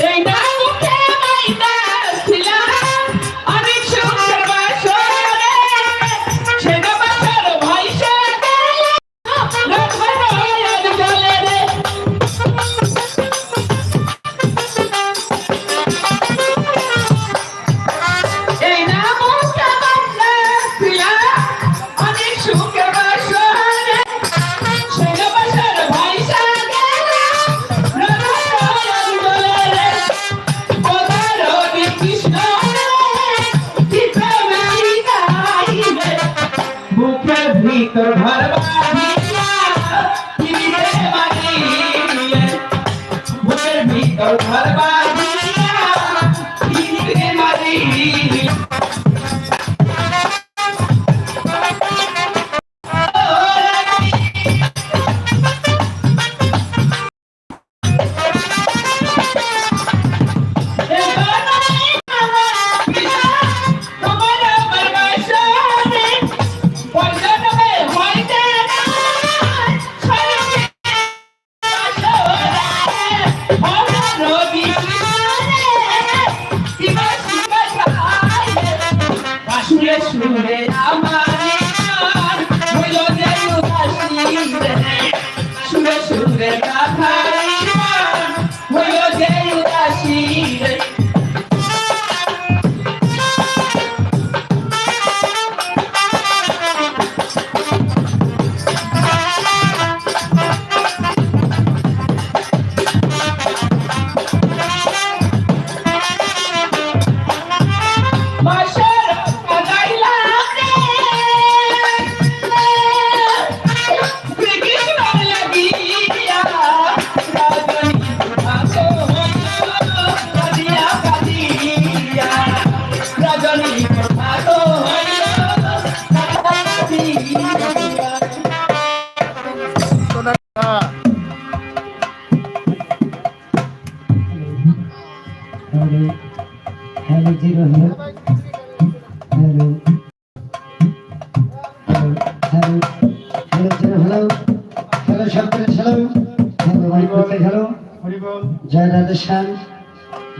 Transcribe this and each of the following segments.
Amen.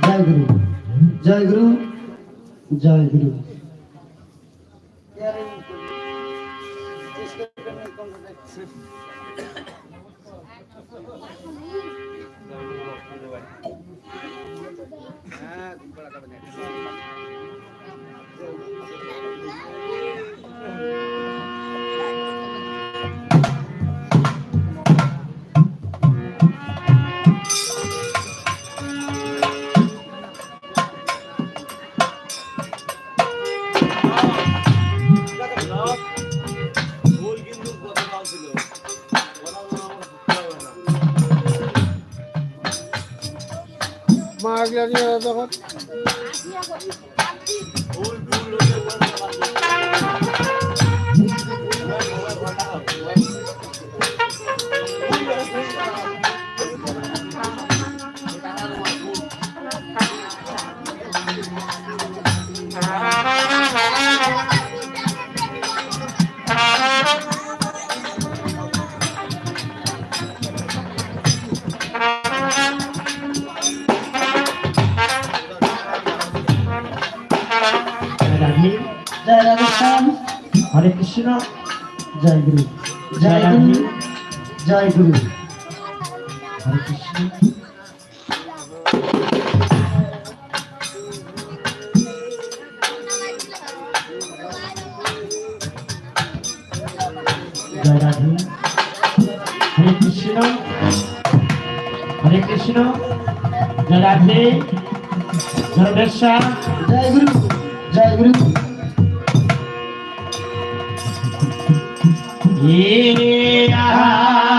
জয় গুরু। জয় গুরু জয় গুরু। Ah, মারা গেলে তখন হরে কৃষ্ণ হরে কৃষ্ণ জয় রাধে জয় বেশা জয় গুরু জয় গুরু Yeah.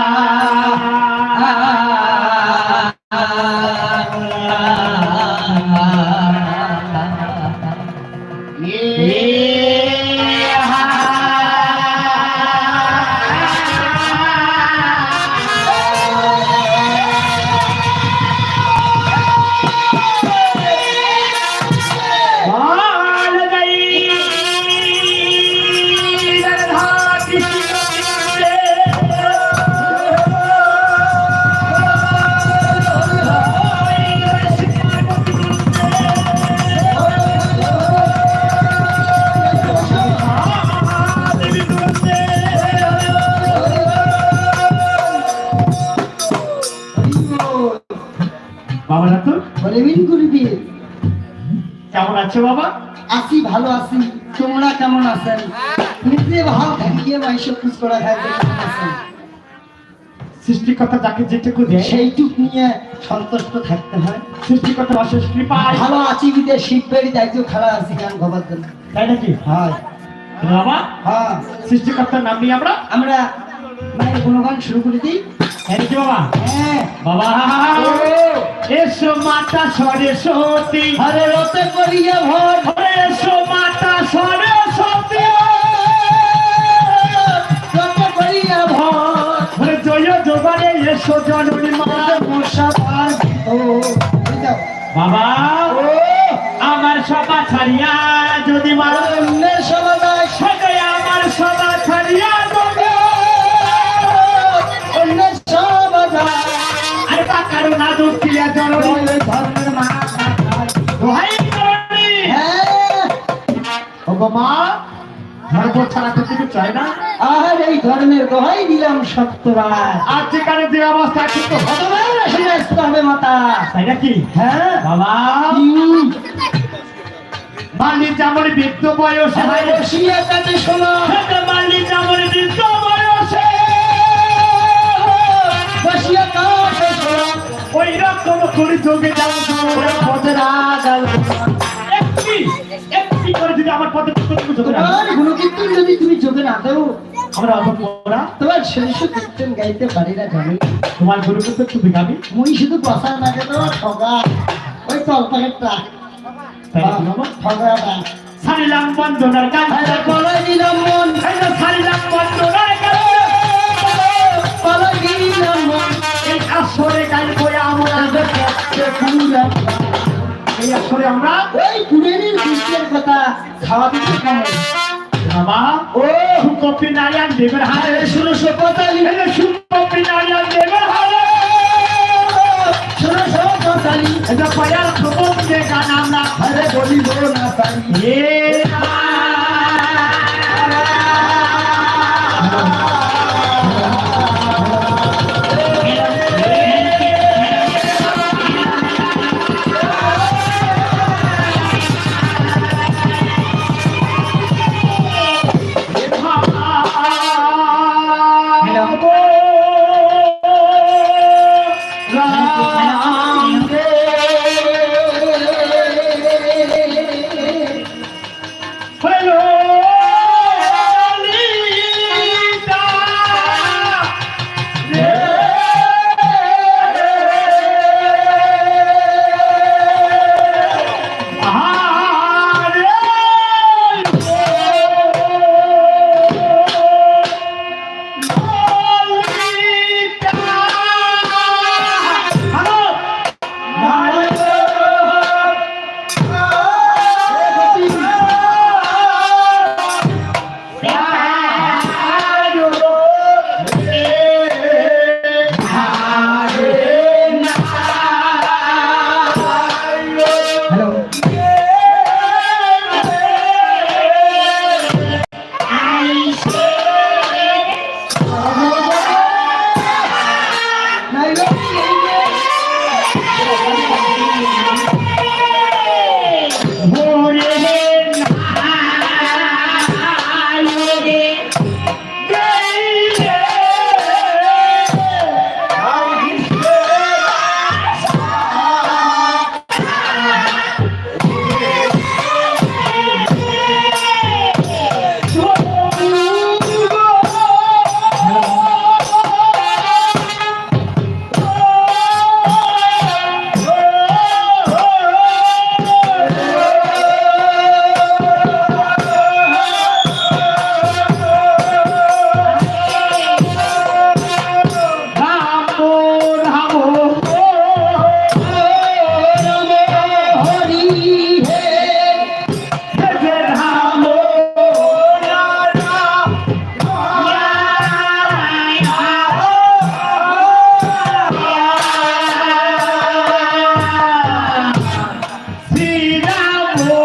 আছে বাবা? আসি ভালো আছি। তোমরা কেমন আছেন? নিজে ভাব থাকিয়ে মাইশো খুশ করা আছেন? সৃষ্টিকর্তা যাকে যেটুকু দেয়। সেইটুক নিয়ে সন্তুষ্ট থাকতে হয়। সৃষ্টিকর্তা অশেষ কৃপায় ভালো আছি বিদে শিববাড়ি দায়িত্ব খেলা আছি গান গবার জন্য। তাই নাকি? হয়। বাবা? হ্যাঁ। সৃষ্টিকর্তার নাম নিয়ে আমরা আমরা মানে গুণগান শুরু করে দিই। নাকি বাবা? হ্যাঁ। বাবা। এসো মাতা সরস্বতী। আরে রতে করিয়া ভর। ওরে এসো মাতা সরস্বতী। রতে করিয়া ভর। জয় জোগাড়ে এসো জননী মা মশা পার বাবা ও আমার সভা ছাড়িয়া যদি মারা মা হ্যাঁ ধর্ম ছাড়া তো কিছু চাই না আর এই ধর্মের দোহাই দিলাম সত্যরায় আর যেখানে যে অবস্থা কিন্তু হবে আসলে আসতে হবে মাতা তাই নাকি হ্যাঁ বাবা। মালিক যেমন বৃদ্ধ বয়সে রসিয়া শোনো মালিক যেমন বৃদ্ধ করে ওরা পথে রাগ আর একটি একটি করে যদি আমার পথে। তোমার গুণকীর্তন যদি তুমি যোগে না দাও। আমরা অপরা তোমার শেষ কীর্তন গাইতে পারি না জানি। তোমার গুরু কিন্তু তুমি গাবি মুই শুধু বসা নাকে তো ঠগা ওই তল প্যাকেটটা তাই নাকি বাবা। ঠগাটা সারিলাম বন্ধনার মন এই সারিলাম বন্ধনার গান আসরে গান করে আমরা এই আসরে আমরা ওই কুড়েনির কৃষ্ণের কথা খাওয়া দিতে কেমন বাবা ও সুকপি নারিয়ান দেবের হাতে আরে ষোলোশো পঁয়তাল্লিশ যে সুকপি নারিয়ান দেবের হাতে ষোলোশো পঁয়তাল্লিশ যে পয়ার খবর যে গান আমরা আরে বলিব না পারি Lord.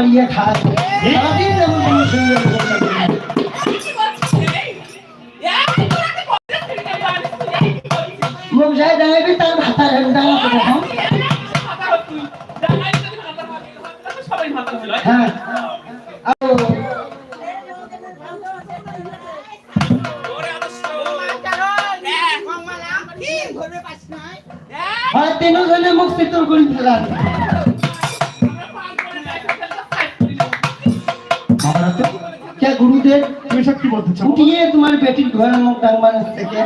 পাড়িয়ে খায়। সারাদিন যেমন কোনো সঙ্গে মুখ যায় দাঁড়াবি তার ভাতার দাঁড়াতে দেখো হ্যাঁ তিনজনে মুখ পিতল করে ফেলার তো কে গুরুদেব? তুমি সব কি বলতেছো উঠিয়ে তোমার বেটির ঘরের মুখ ডাঙ্গানোর থেকে।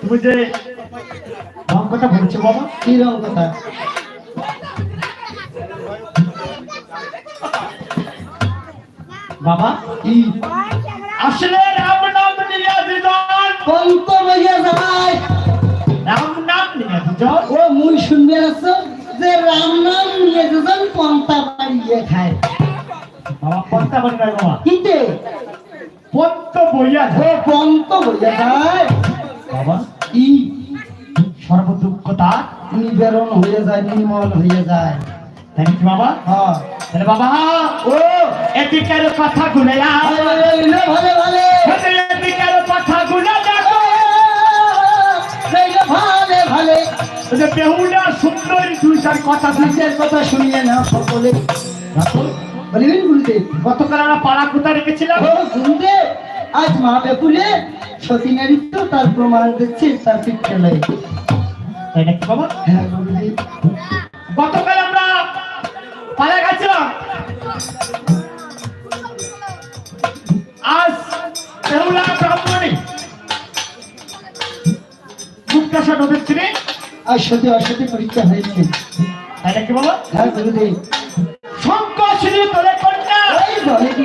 তুমি যে রং কথা বলছো বাবা? কি রং কথা? বাবা? কি? আসলে রাম নাম নিয়ে দিজন। পন্ত বইয়া যায় রাম নাম নিয়ে দিজন। ও মুই শুনবে আছো যে রাম নাম নিয়ে দুজন পন্থা পাড়িয়ে খায়। বাবা পন্তা বলি নাই বাবা কিন্তু পন্ত বইয়া ও পন্ত বইয়া যায় বাবা কি? সর্বদুঃখতা নিবেরণ হয়ে যায় নির্মল হয়ে যায়। তাই কি বাবা। হ্যাঁ। তাহলে বাবা ও! এদিকের কথা গুলে ভালে ভালে এদিকের কথা গুলে দেখো ভালে ভালে। বেহুলা সুন্দরী দুইটার কথা নিজের কথা শুনিয়ে না সকলে। বলিবেন গুরুদেব গতকাল আমরা পাড়া কোথা রেখেছিলাম? গুরুদেব আজ মা বেপুলে সতী নারীত্ব তার প্রমাণ দিচ্ছে তার পিঠে তাই নাকি বাবা? হ্যাঁ গুরুদেব। গতকাল আমরা পাড়া গেছিলাম। আজ বেহুলা ব্রাহ্মণী। মুক্তাশা নদীর তীরে আর সতী অসতী পরীক্ষা হয়েছে। তাই নাকি বাবা? হ্যাঁ গুরুদেব।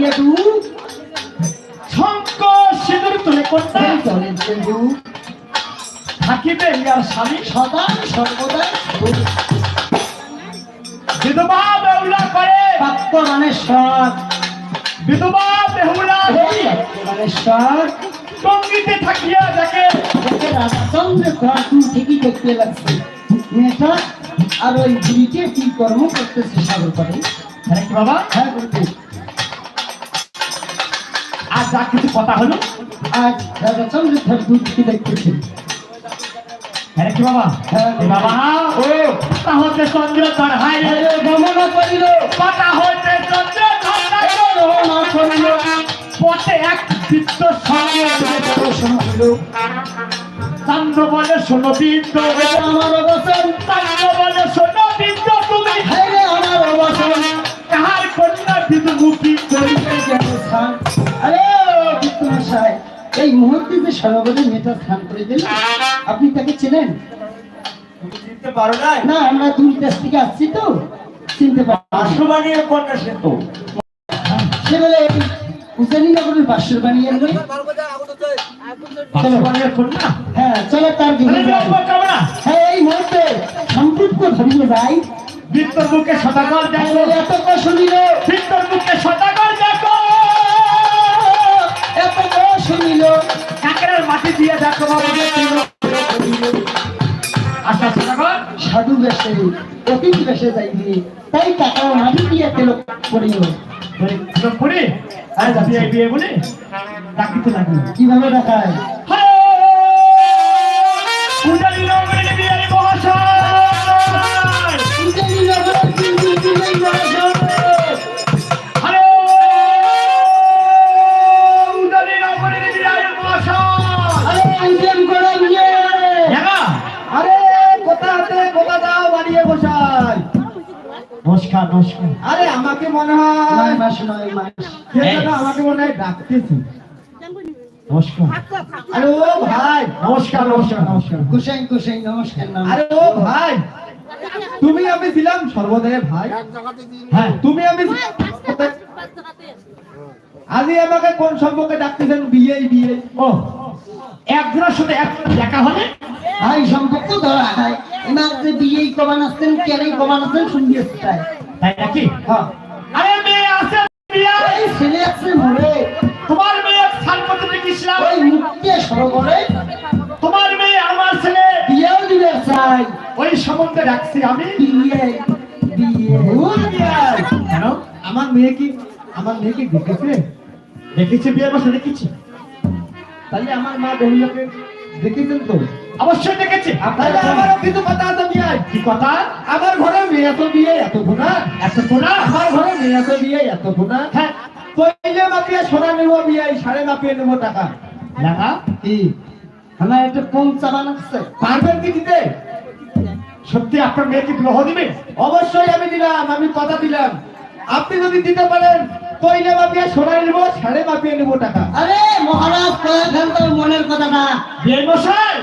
দিয়ে দু শঙ্ক সিঁদুর তোলে কন্যা দিয়ে দু থাকিবে ইয়ার স্বামী সদা সর্বদা বিধবা বেহুলা করে। বাক্য মানে সৎ। বিধবা বেহুলা মানে সৎ। টঙ্গিতে থাকিয়া দেখতে লাগছে মেয়েটা আর ওই বুড়িকে কি কর্ম করতেছে সাগর করে বাবা? হ্যাঁ আর যা কিছু কথা হলো আজ থেকে হ্যাঁ কি বাবা। বাবা ও কথা হতে চন্দ্র রে গমন করিল কথা হতে চন্দ্র ধর হাই করিল পথে এক সঙ্গে হইল চান্দ্র বলে শোনো আমার চান্দ্র বলে কিন্তু মুক্তি করিবে যেন স্থান আরে বিক্রমশাই এই মুহূর্তে যে সরোবরে মেয়েটা স্নান করে দিল আপনি তাকে চেনেন? চিনতে পারো না না আমরা দূর দেশ থেকে আসছি তো চিনতে পারি আশুবানিয়ে কন্যা সে সে বলে এই উজানিনগরের বাসর বানিয়ে আনবে আশুবানিয়ে কন্যা হ্যাঁ চলো তার হ্যাঁ এই মুহূর্তে সম্পৃক্ত ধরিয়ে যাই বৃত্তর মুখে সদাগর দেখো। এত শুনিল? বৃত্তর মুখে সদাগর দেখো। এত শুনিল? কাকের মাটি দিয়ে দেখো আচ্ছা সদাগর। সাধু বেশে অতীত বেশে যাইবে তাই টাকা মাটি দিয়ে তেল পড়িল পুরি আর বিয়ে বিয়ে বলে? ডাকিতে লাগি কীভাবে দেখায়? কুণ্ডলী নগরীর আরে আমাকে মনে হয় মাস নয় আমাকে মনে হয় ডাকতেছি। নমস্কার। আরে ও ভাই। নমস্কার নমস্কার নমস্কার। কুসাই কুসাই নমস্কার আরে ও ভাই। তুমি আমি ছিলাম সর্বদাই ভাই। হ্যাঁ তুমি আমি আজি আমাকে কোন সম্পর্কে ডাকতেছেন? বিয়ে বিয়ে। ও একজনের সাথে একজন দেখা হলে ভাই সম্পর্ক ধরা হয়। এনার যে বিয়েই কমান আসতেন কেনাই কমান আসতেন শুনিয়ে তাই নাকি? হ্যাঁ। আরে মেয়ে আছে তোমার মেয়ে ওই মুক্তি সরোবরে তোমার মেয়ে আমার ছেলে। বিয়েও দিবে চাই। ওই সম্বন্ধে রাখছি আমি। বিয়ে বিয়ে। কেন? আমার মেয়ে কি আমার মেয়ে কি দেখেছে? দেখেছি বিয়ের বসে দেখেছি। তাহলে আমার মা বেহুলাকে দেখেছেন তো? অবশ্যই দেখেছি। তাহলে আমারও কিছু কথা আছে বিয়ে কি কথা? আমার ঘরে মেয়ে তো বিয়ে এত গুণা। এত কোনা আমার ঘরে মেয়ে তো বিয়ে এত গুণা। হ্যাঁ। কইলে মাপিয়ে সোনা নেব বিয়ে সাড়ে মাপিয়ে নেব টাকা। লাগা কি? আমার একটা কম চাবান আছে পারবেন কি দিতে? সত্যি আপনার মেয়েকে বিবাহ দিবে? অবশ্যই আমি দিলাম আমি কথা দিলাম। আপনি যদি দিতে পারেন কইলে মাপিয়ে সোনা নেব সাড়ে মাপিয়ে নেব টাকা। আরে মহারাজ মনের কথা না বিয়ে মশাই!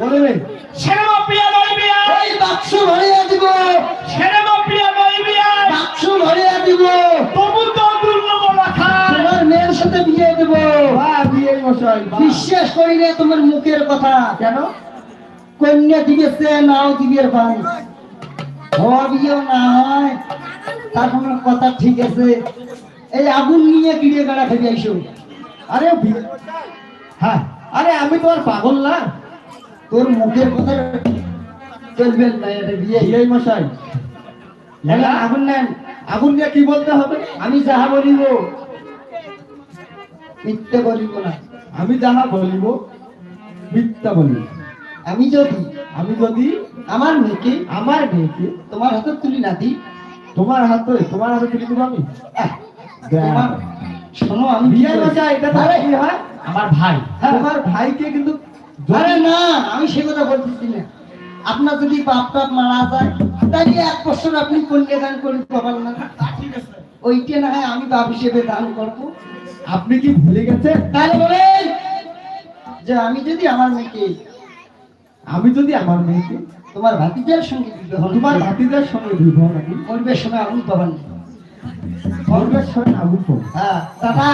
বলবেন সেরেমা প্রিয়া নয় ওই বাক্স ভরিয়ে দিব সেরেমা প্রিয়া নয় বাক্স ভরিয়ে দিব তবু তো দুর্লভ রাখা তোমার মেয়ের সাথে বিয়ে দেব। বাহ বিয়ে মশাই বিশ্বাস করি না তোমার মুখের কথা। কেন? কন্যা দিবেছে নাও দিবে ভাই। হওয়া বিয়েও না হয়। তার কোনো কথা ঠিক আছে। এই আগুন নিয়ে কিনে বেড়া ফেলে আইসো আরে হ্যাঁ। আরে আমি তোমার পাগল না। তোর মুখের কথা চলবেন না এটা বিয়ে। বিয়ে মশাই। এলা আগুন নেন। আগুন দিয়ে কি বলতে হবে? আমি যাহা বলিব মিথ্যে বলিব না। আমি যাহা বলিব মিথ্যা বলিব। আমি যদি আমি যদি আমার মেয়েকে আমার মেয়েকে তোমার হাতে তুলি না দিই। তোমার হাতে তোমার হাতে তুলি দেবো আমি? শোনো আমি বিয়ে মশাই এটা তো আরে, কি হয়? আমার ভাই। হ্যাঁ। তোমার ভাইকে কিন্তু আরে না আমি সে কথা বলতেছি না। আপনার যদি বাপ টাপ মারা যায় তাহলে এক বছর আপনি কন্যাদান করে পাবেন না। ওইটা না হয় আমি বাপ হিসেবে দান করব। আপনি কি ভুলে গেছেন? তাহলে বলেন যে আমি যদি আমার মেয়েকে আমি যদি আমার মেয়েকে তোমার ভাতিজার সঙ্গে বিবাহ তোমার ভাতিজার সঙ্গে বিবাহ নাকি করবের সময় আগুন পাবেন না। করবার সময় আগুন। হ্যাঁ দাদা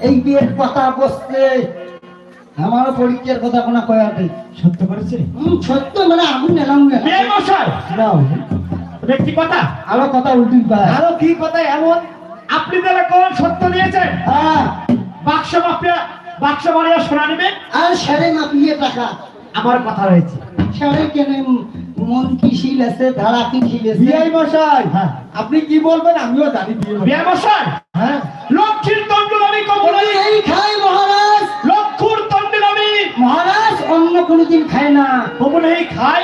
এই বিয়ের কথা বসছে আমারও পরীক্ষার কথা কোনো সত্য করেছে? সত্য মানে আগুন এলাম না ব্যক্তি কথা? আরও কথা উল্টি পায়। আরও কি কথা এমন? আপনি তাহলে কোন সত্য নিয়েছেন হ্যাঁ। বাক্স মাপিয়া বাক্স মারিয়া সোনা নেবে আর মাপিয়ে টাকা। আমার কথা রয়েছে। সাড়ে কেন মন কি শিল আছে ধারা কি শিল আছে? বিয়াই মশাই! হ্যাঁ। আপনি কি বলবেন? আমিও জানি বিয়ে মশাই। হ্যাঁ। লক্ষ্মীর তন্ডুল আমি এই খাই কোনোদিন খায় না। কমল এই খাই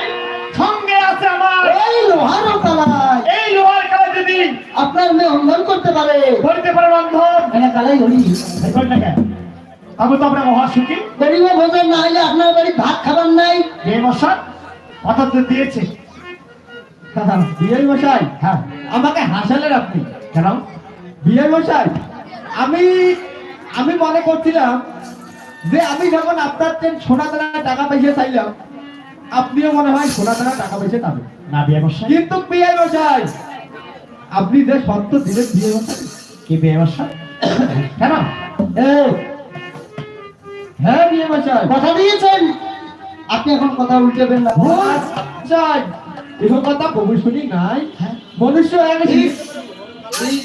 সঙ্গে আছে আমার। এই লোহার কালায়। এই লোহার কালা যদি আপনার মেয়ে অন্ধন করতে পারে। করতে পারে বন্ধন এটা কালাই না কেন? তবে তো আমরা মহা সুখী গরিব ভোজন না হলে আপনার বাড়ি ভাত খাবার নাই। বিয়ে মশাই তো দিয়েছে। বিয়াই মশাই হ্যাঁ। আমাকে হাসালেন আপনি। কেন? বিয়ে মশাই আমি আমি মনে করছিলাম যে আমি যখন আপনার চেয়ে সোনা দানা টাকা পয়সা চাইলাম আপনিও মনে হয় সোনা দানা টাকা পয়সা পাবেন। না বিয়ে মশাই কিন্তু বিয়ে মশাই আপনি যে শর্ত দিলেন বিয়ে মশাই কি বিয়ে মশাই কেন? হ্যাঁ বিয়ে মশাই কথা দিয়েছেন। আপনি এখন কথা উল্টাবেন না। মশাই এসব কথা কবি শুনি নাই। মনুষ্য বিয়ে মশাই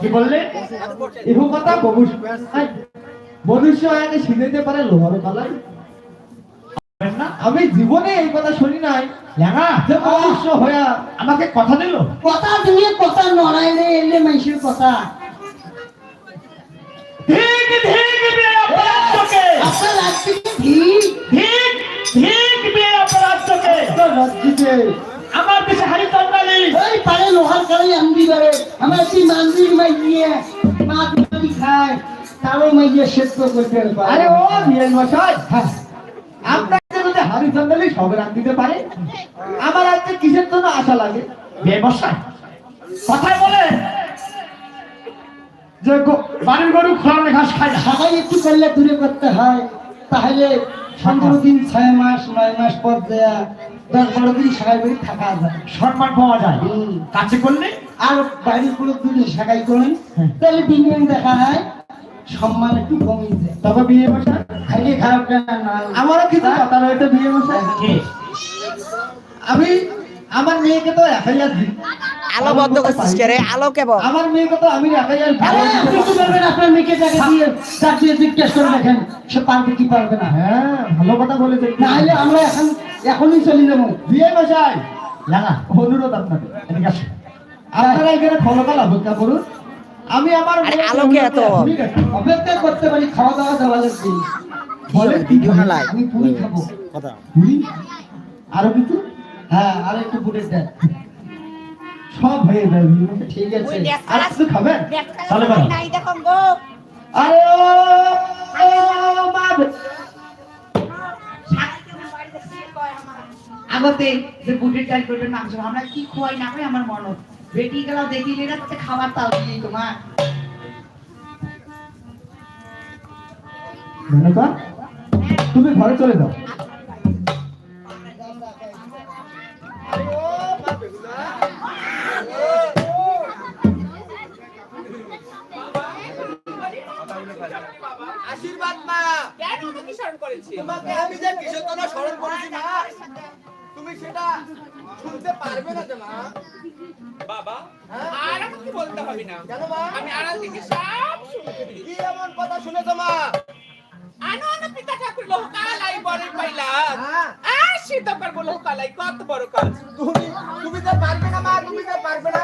কি বললে? এসব কথা মনুষ্য এক শুনিতে পারে লোহার কালাই আমি জীবনে এই কথা শুনি নাই। ল্যাঙা যে মনুষ্য হইয়া। আমাকে কথা দিল। কথা দিয়ে কথা নড়াই রে এলে মানুষের কথা। ঠিক ঠিক অপরাধকে। আপনার ঠিক ঠিক অপরাধকে। আমার দেশে হারি তন্দালি ওই পারে লোহার কালাই আনবি পারে আমার একটি মন্দির মাইয়ে মা দুটি খায়। তারও মাইয়ে সেদ্ধ করতে পারে আরে ও বিয়ে মশাই হ্যাঁ। আপনাকে যদি হারি চন্দালি সব রাখ দিতে পারে? আমার আজকে কিসের জন্য আশা লাগে? বিয়ে মশাই কথায় বলে। যে বাড়ির গরু খোলার ঘাস খায় সবাই একটু করলে দূরে করতে হয়। তাহলে পনেরো দিন ছয় মাস নয় মাস পর দেয়া দশ বারো দিন থাকা যায়। সম্মান পাওয়া যায়। কাছে করলে? আর বাড়ির পুরো যদি সাকাই করেন হ্যাঁ। তাহলে দিন দিন দেখা হয় সম্মান একটু কমে যায়। তবে বিয়ে মশাই খাইলে খারাপ কেন না? আমারও কিছু কথা রয়েছে বিয়ে মশাই কি? আমি আমার মেয়েকে তো একাই আর আলো বন্ধ করছিস কে রে? আলো কেবল আমার মেয়েকে তো আমি একাই আর আরে আপনি কি করবেন আপনার মেয়েকে টাকা দিয়ে তার দিয়ে জিজ্ঞেস করে দেখেন সে পারবে কি পারবে না? হ্যাঁ ভালো কথা বলেছেন না হলে আমরা এখন এখনই চলে যাব বিয়ে মশাই ল্যাঙা অনুরোধ আপনাকে এদিকে আসো আপনারা এখানে ফলকাল অপেক্ষা করুন আমি আমার আলোকে এত। অপেক্ষা করতে পারি খাওয়া দাওয়া দেওয়া লাগবে বলেন কি ভিডিও না আমি পুরি খাব পুরি? আরও কিছু হ্যাঁ আর একটু বুটের দেন সব হয়ে যাবে ঠিক আছে আর কিছু খাবেন গো আরে ও মা আগতে যে বুটের ডাল করে মাংস আমরা কি খোয়াই না খাই আমার মনে বেটি গেলা দেখি এরা তো খাবার তাও দিয়ে তোমার। তুমি ঘরে চলে যাও। আশীর্বাদ মা। কেন আমাকে স্মরণ করেছি? তোমাকে আমি যে জন্য স্মরণ করেছি মা। তুমি সেটা শুনতে পারবে না তো মা। বাবা আর আমাকে বলতে হবে না। কেন মা? আমি আড়াল থেকে সব কি এমন কথা শুনেছো মা? পিতা ঠাকুর লোহকালাই বড় পাইলা। আর সীতাকার লোহকালাই কত বড় কাজ। তুমি তুমি তো পারবে না মা তুমি তো পারবে না।